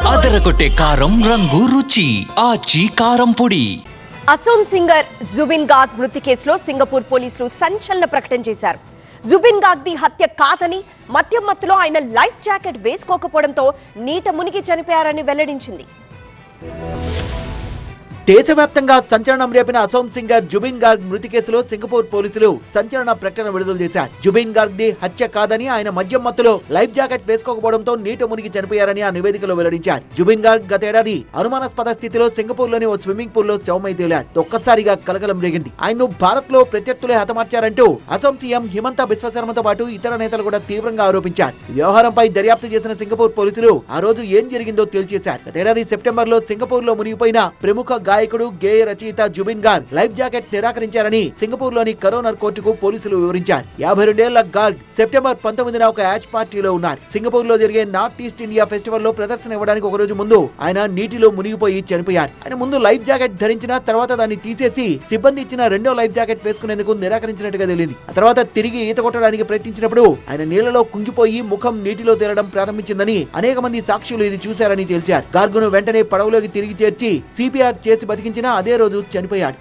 అదరగొట్టే కారం రంగు రుచి ఆచి కారం పొడి. అసోం సింగర్ జుబిన్ గాగ్ మృతి కేసులో సింగపూర్ పోలీసులు సంచలన ప్రకటన చేశారు. జుబిన్ గాగ్ ది హత్య కాదని మద్యం మత్తులో ఆయన లైఫ్ జాకెట్ వేసుకోకపోవడంతో నీట మునిగి చనిపోయారని వెల్లడించింది. దేశవ్యాప్తంగా సంచలనం రేపిన అసోం సింగర్ జుబిన్ గార్గ్ మృతి కేసులో సింగపూర్ పోలీసులు సంచలన ప్రకటన విడుదల చేశారు. జుబిన్ గార్గ్ ది హత్య కాదని ఆయన మద్యం మత్తులో లైఫ్ జాకెట్ వేసుకోకపోవడంతో నీట మునిగి చనిపోయారని ఆ నివేదికలో వెల్లడించారు. జుబిన్ గార్గ్ గతేడాది అనుమానాస్పద స్థితిలో సింగపూర్లోని ఓ స్విమ్మింగ్ పూల్లో శవమై తేలారు. ఒక్కసారిగా కలకలం రేగింది. ఆయన్ను భారత్లో ప్రత్యర్థులే హతమార్చారంటూ అసోం సీఎం హిమంత బిశ్వశర్మతో పాటు ఇతర నేతలు కూడా తీవ్రంగా ఆరోపించారు. వ్యవహారంపై దర్యాప్తు చేసిన సింగపూర్ పోలీసులు ఆ రోజు ఏం జరిగిందో తేల్చేశారు. గతేడాది సెప్టెంబర్లో సింగపూర్లో మునిగిపోయిన ప్రముఖ గాయకుడు గేయ రచయిత జుబిన్ గార్గ్ లైఫ్ జాకెట్ నిరాకరించారని సింగపూర్లోని కరోనర్ కోర్టుకు పోలీసులు వివరించారు. యాభై రెండేళ్ళ గార్గ్ సెప్టెంబర్ పంతొమ్మిదిన ఒక యాచ్ పార్టీలో ఉన్నారు. సింగపూర్లో జరిగే నార్త్ ఈస్ట్ ఇండియా ఫెస్టివల్లో ప్రదర్శన ఇవ్వడానికి ఒక రోజు ముందు ఆయన నీటిలో మునిగిపోయి చనిపోయారు. ఆయన ముందు లైఫ్ జాకెట్ ధరించిన తర్వాత దాన్ని తీసేసి సిబ్బంది ఇచ్చిన రెండో లైఫ్ జాకెట్ వేసుకునేందుకు నిరాకరించినట్టుగా తెలియదు. ఆ తర్వాత తిరిగి ఈత కొట్టడానికి ప్రయత్నించినప్పుడు ఆయన నీళ్ళలో కుంగిపోయి ముఖం నీటిలో తేలడం ప్రారంభించిందని అనేక మంది సాక్షులు ఇది చూశారని తేల్చారు. గార్గును వెంటనే పడవలోకి తిరిగి చేర్చి సిపిఆర్ చేసి బతికించినా అదే రోజు చనిపోయాడు.